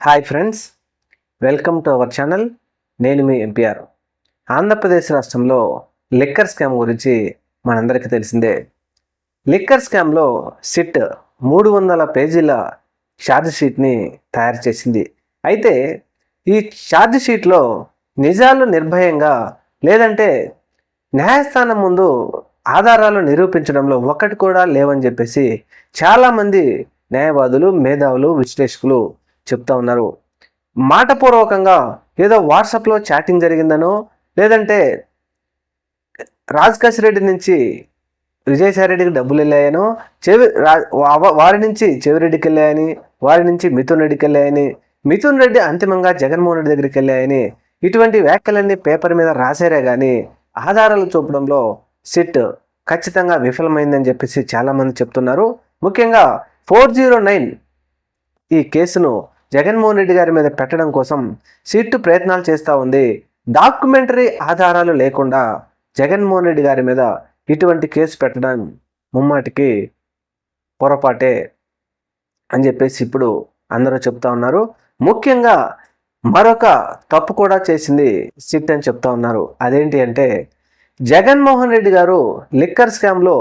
Hi friends welcome to our channel. నేను మీ MPR Andhra Pradesh రాష్ట్రంలో లిక్కర్ స్కామ్ గురించి మనందరికీ తెలిసిందే. లిక్కర్ స్కామ్లో సిట్ మూడు వందల పేజీల ఛార్జ్ షీట్ని తయారు చేసింది. అయితే ఈ ఛార్జ్ షీట్లో నిజాలు నిర్భయంగా లేదంటే న్యాయస్థానం ముందు ఆధారాలు నిరూపించడంలో ఒకటి కూడా లేవని చెప్పేసి చాలామంది న్యాయవాదులు మేధావులు విశ్లేషకులు చెప్తా ఉన్నారు. మాటపూర్వకంగా ఏదో వాట్సాప్లో చాటింగ్ జరిగిందనో లేదంటే రాజకాశ్ రెడ్డి నుంచి విజయసాయి రెడ్డికి డబ్బులు వెళ్ళాయనో చెవి వారి నుంచి చెవిరెడ్డికి వెళ్ళాయని వారి నుంచి మిథున్ రెడ్డికి వెళ్ళాయని మిథున్ రెడ్డి అంతిమంగా జగన్మోహన్ రెడ్డి దగ్గరికి వెళ్ళాయని ఇటువంటి వ్యాఖ్యలన్నీ పేపర్ మీద రాశారే కానీ ఆధారాలు చూపడంలో సిట్ ఖచ్చితంగా విఫలమైందని చెప్పేసి చాలామంది చెప్తున్నారు. ముఖ్యంగా ఫోర్ జీరో నైన్ ఈ కేసును జగన్మోహన్ రెడ్డి గారి మీద పెట్టడం కోసం సిట్టు ప్రయత్నాలు చేస్తూ ఉంది. డాక్యుమెంటరీ ఆధారాలు లేకుండా జగన్మోహన్ రెడ్డి గారి మీద ఇటువంటి కేసు పెట్టడం ముమ్మాటికి పొరపాటే అని చెప్పేసి ఇప్పుడు అందరూ చెప్తా ఉన్నారు. ముఖ్యంగా మరొక తప్పు కూడా చేసింది సిట్ అని చెప్తా ఉన్నారు. అదేంటి అంటే జగన్మోహన్ రెడ్డి గారు లిక్కర్ స్కామ్లో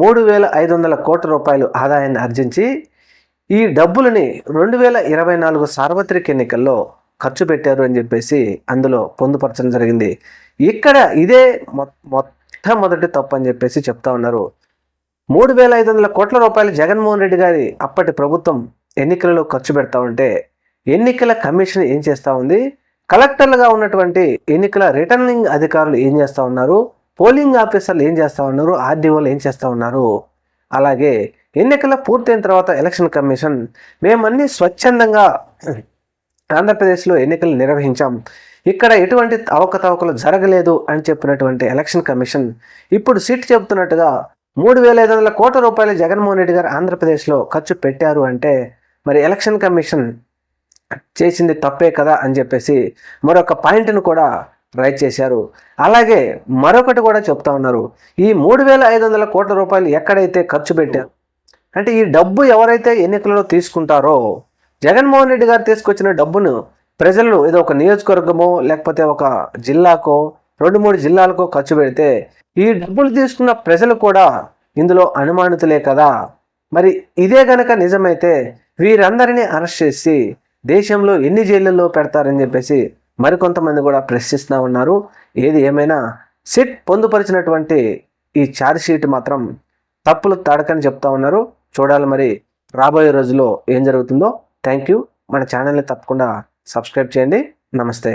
మూడు వేల ఐదు వందల కోట్ల రూపాయలు ఆదాయాన్ని ఆర్జించి ఈ డబ్బులని రెండు వేల ఇరవై నాలుగు సార్వత్రిక ఎన్నికల్లో ఖర్చు పెట్టారు అని చెప్పేసి అందులో పొందుపరచడం జరిగింది. ఇక్కడ ఇదే మొ- మొట్టమొదటి తప్పు అని చెప్పేసి చెప్తా ఉన్నారు. మూడు వేల ఐదు వందల కోట్ల రూపాయలు జగన్మోహన్ రెడ్డి గారి అప్పటి ప్రభుత్వం ఎన్నికలలో ఖర్చు పెడతా ఉంటే ఎన్నికల కమిషన్ ఏం చేస్తూ ఉంది? కలెక్టర్లుగా ఉన్నటువంటి ఎన్నికల రిటర్నింగ్ అధికారులు ఏం చేస్తూ ఉన్నారు? పోలింగ్ ఆఫీసర్లు ఏం చేస్తూ ఉన్నారు? ఆర్డీఓలు ఏం చేస్తూ ఉన్నారు? అలాగే ఎన్నికల పూర్తయిన తర్వాత ఎలక్షన్ కమిషన్ మేమన్నీ స్వచ్ఛందంగా ఆంధ్రప్రదేశ్లో ఎన్నికలు నిర్వహించాం. ఇక్కడ ఎటువంటి అవకతవకలు జరగలేదు అని చెప్పినటువంటి ఎలక్షన్ కమిషన్ ఇప్పుడు సిట్ చెబుతున్నట్టుగా మూడు వేల ఐదు వందల కోట్ల రూపాయలు జగన్మోహన్ రెడ్డి గారు ఆంధ్రప్రదేశ్లో ఖర్చు పెట్టారు అంటే మరి ఎలక్షన్ కమిషన్ చేసింది తప్పే కదా అని చెప్పేసి మరొక పాయింట్ను కూడా రైట్ చేశారు. అలాగే మరొకటి కూడా చెప్తా ఉన్నారు. ఈ మూడు వేల ఐదు వందల కోట్ల రూపాయలు ఎక్కడైతే ఖర్చు పెట్టారు అంటే ఈ డబ్బు ఎవరైతే ఎన్నికలలో తీసుకుంటారో జగన్మోహన్ రెడ్డి గారు తీసుకొచ్చిన డబ్బును ప్రజలు ఏదో ఒక నియోజకవర్గమో లేకపోతే ఒక జిల్లాకో రెండు మూడు జిల్లాలకో ఖర్చు పెడితే ఈ డబ్బులు తీసుకున్న ప్రజలు కూడా ఇందులో అనుమానితులే కదా. మరి ఇదే గనక నిజమైతే వీరందరినీ అరెస్ట్ చేసి దేశంలో ఎన్ని జైళ్ళల్లో పెడతారని చెప్పేసి మరికొంతమంది కూడా ప్రశ్నిస్తూ ఉన్నారు. ఏది ఏమైనా సిట్ పొందుపరిచినటువంటి ఈ ఛార్జ్ షీట్ మాత్రం తప్పులు తడకని చెప్తా ఉన్నారు. చూడాలి మరి రాబోయే రోజుల్లో ఏం జరుగుతుందో. థ్యాంక్ యూ మన ఛానల్ని తప్పకుండా సబ్స్క్రైబ్ చేయండి. నమస్తే.